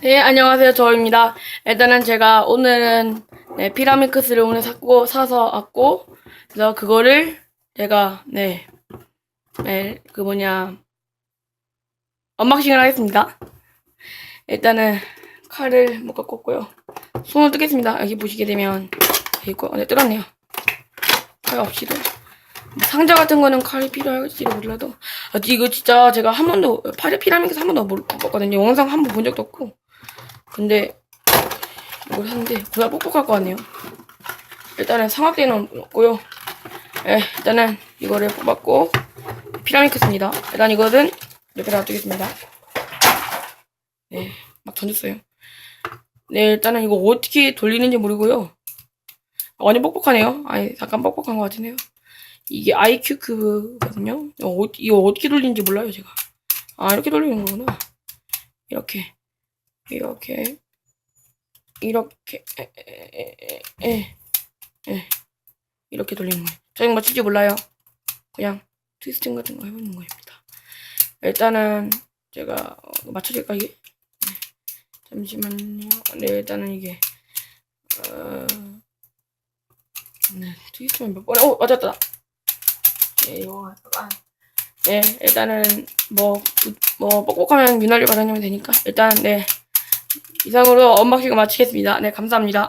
네, 안녕하세요. 저입니다. 일단은 제가 오늘은 네, 피라미크스를 오늘 샀고, 사서 왔고, 그래서 그거를 제가, 네, 네, 그 뭐냐, 언박싱을 하겠습니다. 일단은 칼을 못 갖고 왔고요. 손을 뜨겠습니다. 여기 보시게 되면, 있고, 네, 뜯었네요. 칼 없이도. 상자 같은 거는 칼이 필요할지도 몰라도. 아, 이거 진짜 제가 한 번도, 파리 피라미크스 한 번도 못 봤거든요. 영상 한 번 본 적도 없고. 근데 이걸 샀는데 고야 뻑뻑할 것 같네요. 일단은 삼각대는 없고요. 예, 일단은 이거를 뽑았고 피라미드입니다. 일단 이거는 이렇게 놔두겠습니다. 네, 막 던졌어요. 네, 일단은 이거 어떻게 돌리는지 모르고요. 완전 뻑뻑하네요. 아니, 잠깐 뻑뻑한 것 같은데요. 이게 아이큐큐브거든요. 이거, 어- 이거 어떻게 돌리는지 몰라요, 제가. 아, 이렇게 돌리는 거구나. 이렇게. 이렇게 이렇게 에, 에, 에, 에, 에. 이렇게 돌리는 거예요. 저는 맞출지 몰라요. 그냥 트위스팅 같은 거 해보는 거입니다. 일단은 제가 어, 맞춰질까 이게? 네. 잠시만요. 네 일단은 이게 어... 네 트위스트만 몇 번? 어 맞았다. 네 이거. 네 일단은 뭐뭐 뻑뻑하면 윤활유 바르면 되니까 일단 네. 이상으로 언박싱을 마치겠습니다. 네, 감사합니다.